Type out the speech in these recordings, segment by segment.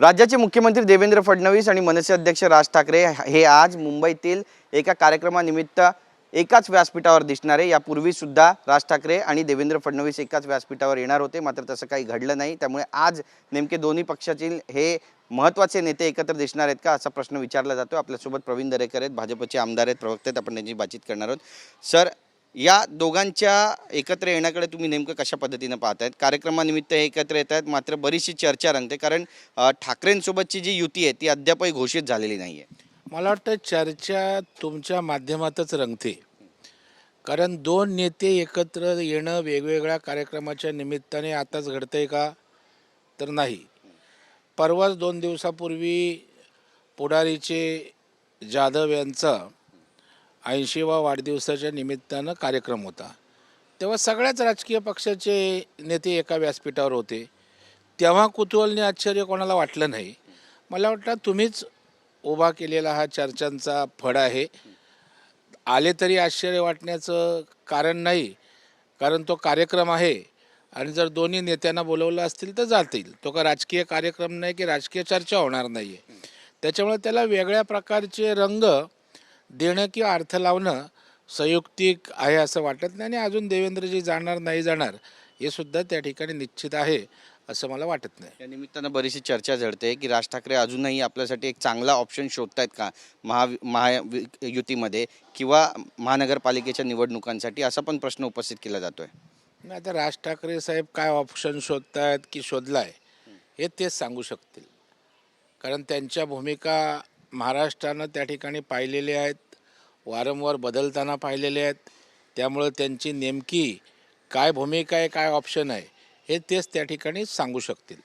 राज्याचे मुख्यमंत्री देवेंद्र फडणवीस आणि मनसे अध्यक्ष राज ठाकरे हे आज मुंबईतील एका कार्यक्रमानिमित्त एकाच व्यासपीठावर दिसणार आहे. यापूर्वी सुद्धा राज ठाकरे आणि देवेंद्र फडणवीस एकाच व्यासपीठावर येणार होते. मात्र तसं काही घडलं नाही. त्यामुळे आज नेमके दोन्ही पक्षातील हे महत्त्वाचे नेते एकत्र दिसणार आहेत का असा प्रश्न विचारला जातो. आपल्यासोबत प्रवीण दरेकर आहेत. भाजपचे आमदार आहेत. प्रवक्ते आहेत. आपण त्यांची बातचीत करणार आहोत. सर या दोघांच्या एकत्र येण्याकडे तुम्ही नेमकं कशा पद्धतीनं पाहतायत? कार्यक्रमानिमित्त हे एकत्र येत आहेत मात्र बरीचशी चर्चा रंगते कारण ठाकरेंसोबतची जी युती आहे ती अद्यापही घोषित झालेली नाही आहे मला वाटतं चर्चा तुमच्या माध्यमातच रंगते. कारण दोन नेते एकत्र येणं वेगवेगळ्या कार्यक्रमाच्या निमित्ताने आताच घडतंय का? तर नाही. परवाच दोन दिवसापूर्वी पुढारीचे जाधव यांचा ऐंशीवा वाढदिवसाच्या निमित्तानं कार्यक्रम होता. तेव्हा सगळ्याच राजकीय पक्षाचे नेते एका व्यासपीठावर होते. तेव्हा कुतूहलने आश्चर्य कोणाला वाटलं नाही. मला वाटतं तुम्हीच उभा केलेला हा चर्चांचा फड आहे. आले तरी आश्चर्य वाटण्याचं कारण नाही कारण तो कार्यक्रम आहे. आणि जर दोन्ही नेत्यांना बोलवलं असतील तर जातील. तो का राजकीय कार्यक्रम नाही की राजकीय चर्चा होणार नाही आहे त्याच्यामुळे त्याला वेगळ्या प्रकारचे रंग देणं किंवा अर्थ लावणं संयुक्तिक आहे असं वाटत नाही आणि अजून देवेंद्रजी जाणार नाही जाणार हे सुद्धा त्या ठिकाणी निश्चित आहे असं मला वाटत नाही. या निमित्तानं बरीचशी चर्चा झडते की राज ठाकरे अजूनही आपल्यासाठी एक चांगला ऑप्शन शोधतायत का महा महायुतीमध्ये किंवा महानगरपालिकेच्या निवडणुकांसाठी? असा पण प्रश्न उपस्थित केला जातोय. नाही आता राज ठाकरे साहेब काय ऑप्शन शोधतायत की शोधलाय हे तेच सांगू शकतील. कारण त्यांच्या भूमिका महाराष्ट्रानं त्या ठिकाणी पाहिलेल्या आहेत वारंवार बदलताना पाहिलेले आहेत. त्यामुळं त्यांची नेमकी काय भूमिका आहे काय ऑप्शन आहे हे तेच त्या ठिकाणी सांगू शकतील.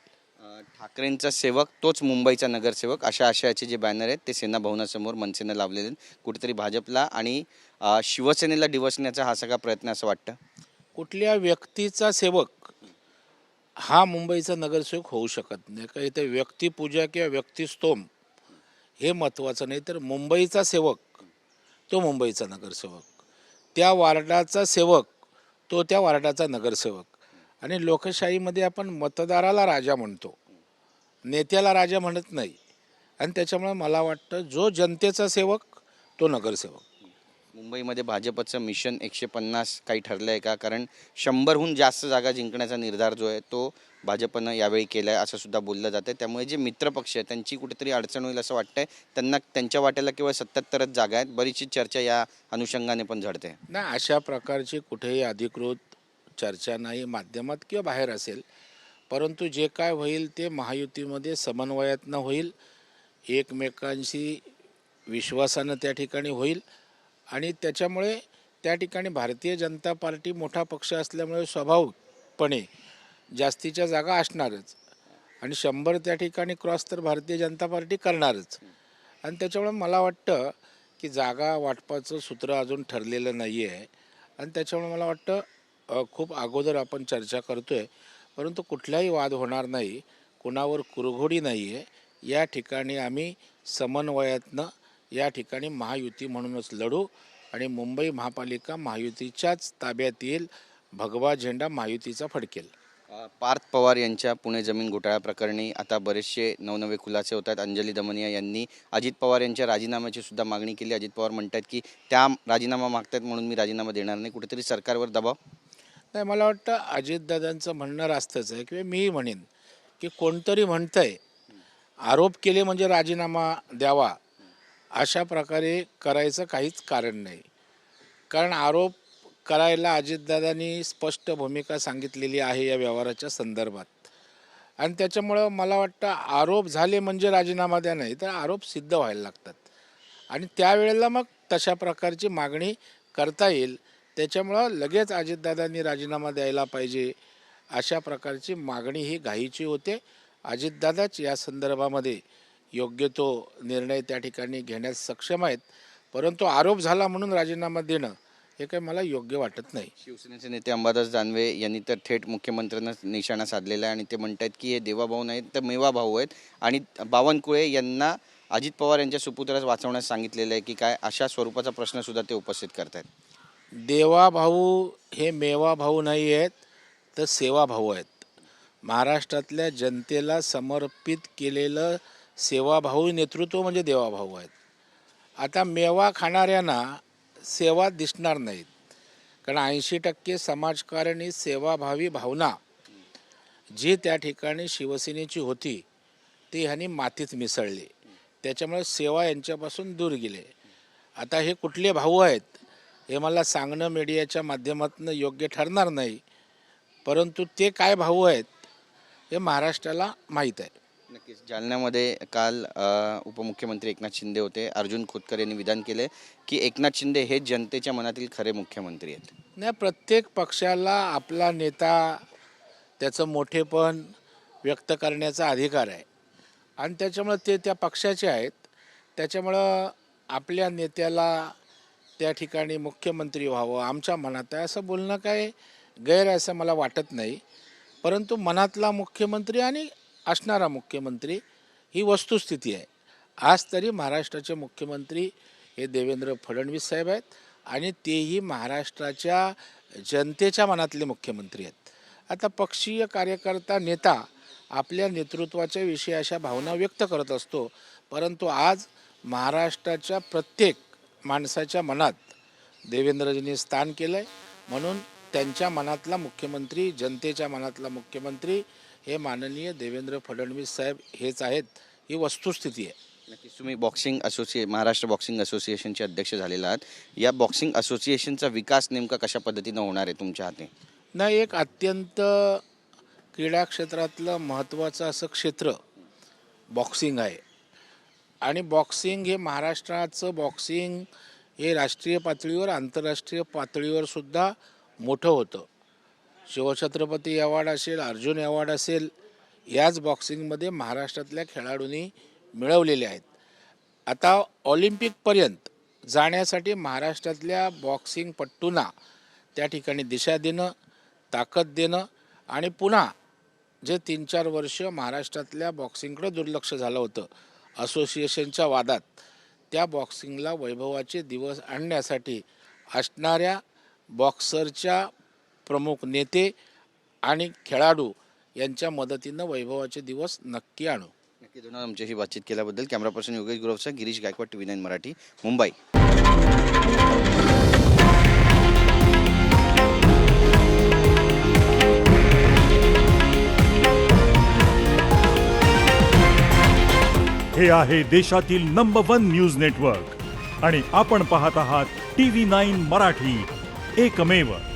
ठाकरेंचा सेवक तोच मुंबईचा नगरसेवक अशा आशयाचे जे बॅनर आहेत ते सेना भवनासमोर मनसेनं लावलेले आहेत. कुठेतरी भाजपला आणि शिवसेनेला डिवसण्याचा हा सगळा प्रयत्न असं वाटतं? कुठल्या व्यक्तीचा सेवक हा मुंबईचा नगरसेवक होऊ शकत नाही. का इथे व्यक्तिपूजा किंवा व्यक्तिस्तोम हे महत्त्वाचं नाही तर मुंबईचा सेवक तो मुंबईचा नगरसेवक. त्या वार्डाचा सेवक तो त्या वार्डाचा नगरसेवक. आणि लोकशाहीमध्ये आपण मतदाराला राजा म्हणतो. नेत्याला राजा म्हणत नाही. आणि त्याच्यामुळे मला वाटतं जो जनतेचा सेवक तो नगरसेवक. मुंबईमध्ये भाजपचं मिशन एकशे पन्नास काही ठरलं आहे का? कारण शंभरहून जास्त जागा जिंकण्याचा निर्धार जो आहे तो भाजपनं यावेळी केला आहे असं सुद्धा बोललं जातं त्यामुळे जे मित्रपक्ष आहे त्यांची कुठेतरी अडचण होईल असं वाटतंय. त्यांना त्यांच्या वाट्याला केवळ सत्याहत्तरच जागा आहेत. बरीचशी चर्चा या अनुषंगाने पण झडते. नाही अशा प्रकारची कुठेही अधिकृत चर्चा नाही माध्यमात किंवा बाहेर असेल. परंतु जे काय होईल ते महायुतीमध्ये समन्वयातनं होईल. एकमेकांशी विश्वासानं त्या ठिकाणी होईल. आणि त्याच्यामुळे त्या ठिकाणी भारतीय जनता पार्टी मोठा पक्ष असल्यामुळे स्वभावपणे जास्तीच्या जागा असणारच. आणि शंभर त्या ठिकाणी क्रॉस तर भारतीय जनता पार्टी करणारच. आणि त्याच्यामुळे मला वाटतं की जागा वाटपाचं सूत्र अजून ठरलेलं नाही आहे आणि त्याच्यामुळे मला वाटतं खूप अगोदर आपण चर्चा करतो आहे परंतु कुठलाही वाद होणार नाही कुणावर कुरघोडी नाही आहे या ठिकाणी आम्ही समन्वयातनं या ठिकाणी महायुती म्हणूनच लढू आणि मुंबई महापालिका महायुतीच्याच ताब्यात येईल. भगवा झेंडा महायुतीचा फडकेल. पार्थ पवार यांच्या पुणे जमीन घोटाळा प्रकरणी आता बरेचसे नवनवे खुलासे होत आहेत. अंजली दमनिया यांनी अजित पवार यांच्या राजीनाम्याची सुद्धा मागणी केली. अजित पवार म्हणतात की त्या राजीनामा मागतायत म्हणून मी राजीनामा देणार नाही. कुठेतरी सरकारवर दबाव? नाही मला वाटतं अजितदादांचं म्हणणं रास्तच आहे किंवा मीही म्हणेन की कोणतरी म्हणतंय आरोप केले म्हणजे राजीनामा द्यावा. अशा प्रकारे करायचं काहीच कारण नाही. कारण आरोप करायला अजितदादांनी स्पष्ट भूमिका सांगितलेली आहे या व्यवहाराच्या संदर्भात. आणि त्याच्यामुळं मला वाटतं आरोप झाले म्हणजे राजीनामा द्या नाही तर आरोप सिद्ध व्हायला लागतात. आणि त्यावेळेला मग तशा प्रकारची मागणी करता येईल. त्याच्यामुळं लगेच अजितदादांनी राजीनामा द्यायला पाहिजे अशा प्रकारची मागणी ही घाईची होते. अजितदादाच या संदर्भामध्ये योग्य तो निर्णय त्या ठिकाणी घेण्यास सक्षम आहेत. परंतु आरोप झाला म्हणून राजीनामा देणं हे काही मला योग्य वाटत नाही. शिवसेनेचे नेते अंबादास दानवे यांनी तर थेट मुख्यमंत्र्यांना निशाणा साधलेला आहे आणि ते म्हणतात की हे देवाभाऊ नाहीत तर मेवा भाऊ आहेत. आणि बावनकुळे यांना अजित पवार यांच्या सुपुत्रास वाचवण्यास सांगितलेलं आहे की काय अशा स्वरूपाचा प्रश्न सुद्धा ते उपस्थित करतायत. देवा भाऊ हे मेवा भाऊ नाही आहेत तर सेवा भाऊ आहेत. महाराष्ट्रातल्या जनतेला समर्पित केलेलं सेवाभाऊ नेतृत्व म्हणजे देवाभाऊ आहेत. आता मेवा खाणाऱ्यांना सेवा दिसणार नाहीत. कारण ऐंशी टक्के समाजकारण ही सेवाभावी भावना जी त्या ठिकाणी शिवसेनेची होती ती ह्यांनी मातीत मिसळली. त्याच्यामुळे सेवा यांच्यापासून दूर गेले. आता हे कुठले भाऊ आहेत हे मला सांगणं मीडियाच्या माध्यमातून योग्य ठरणार नाही. परंतु ते काय भाऊ आहेत हे महाराष्ट्राला माहीत आहे. नक्कीच. जालन्यामध्ये काल अ, उपमुख्यमंत्री एकनाथ शिंदे होते. अर्जुन खोतकर यांनी विधान केले की एकनाथ शिंदे हे जनतेच्या मनातील खरे मुख्यमंत्री आहेत. नाही प्रत्येक पक्षाला आपला नेता त्याचं मोठेपण व्यक्त करण्याचा अधिकार आहे. आणि त्याच्यामुळं ते त्या पक्षाचे आहेत. त्याच्यामुळं आपल्या नेत्याला त्या ठिकाणी मुख्यमंत्री व्हावं आमच्या मनात आहे. असं बोलणं काय गैर आहे असं मला वाटत नाही. परंतु मनातला मुख्यमंत्री आणि असणारा मुख्यमंत्री ही वस्तुस्थिती आहे. आज तरी महाराष्ट्राचे मुख्यमंत्री हे देवेंद्र फडणवीस साहेब आहेत आणि तेही महाराष्ट्राच्या जनतेच्या मनातले मुख्यमंत्री आहेत. आता पक्षीय कार्यकर्ता नेता आपल्या नेतृत्वाच्या विषयी अशा भावना व्यक्त करत असतो परंतु आज महाराष्ट्राच्या प्रत्येक माणसाच्या मनात देवेंद्रजींनी स्थान केलं आहे म्हणून त्यांच्या मनातला मुख्यमंत्री जनतेच्या मनातला मुख्यमंत्री हे माननीय देवेंद्र फडणवीस साहेब हेच आहेत. ही वस्तुस्थिती आहे. नक्कीच तुम्ही बॉक्सिंग असोसिए महाराष्ट्र बॉक्सिंग असोसिएशनचे अध्यक्ष झालेला आहात. या बॉक्सिंग असोसिएशनचा विकास नेमका कशा पद्धतीनं होणार आहे तुमच्या हाती? नाही एक अत्यंत क्रीडा क्षेत्रातलं महत्त्वाचं असं क्षेत्र बॉक्सिंग आहे. आणि बॉक्सिंग हे महाराष्ट्राचं बॉक्सिंग हे राष्ट्रीय पातळीवर आंतरराष्ट्रीय पातळीवर सुद्धा मोठं होतं. शिवछत्रपती अवॉर्ड असेल अर्जुन अवॉर्ड असेल याच बॉक्सिंगमध्ये महाराष्ट्रातल्या खेळाडूंनी मिळवलेले आहेत. आता ऑलिम्पिकपर्यंत जाण्यासाठी महाराष्ट्रातल्या बॉक्सिंगपट्टूंना त्या ठिकाणी दिशा देणं ताकद देणं आणि पुन्हा जे तीन चार वर्ष महाराष्ट्रातल्या बॉक्सिंगकडे दुर्लक्ष झालं होतं असोसिएशनच्या वादात त्या बॉक्सिंगला वैभवाचे दिवस आणण्यासाठी असणाऱ्या बॉक्सरच्या प्रमुख नेते आणि खेळाडू यांच्या मदतीनं वैभवाचे दिवस नक्की आणू. नक्की धन्यवाद आमच्याशी बातचीत केल्याबद्दल. Camera person Yogesh गुरवचा Girish Gaikwad T V nine Marathi Mumbai. हे आहे देशातील नंबर वन न्यूज नेटवर्क आणि आपण पाहत आहात टी व्ही नाईन मराठी. एकमेव.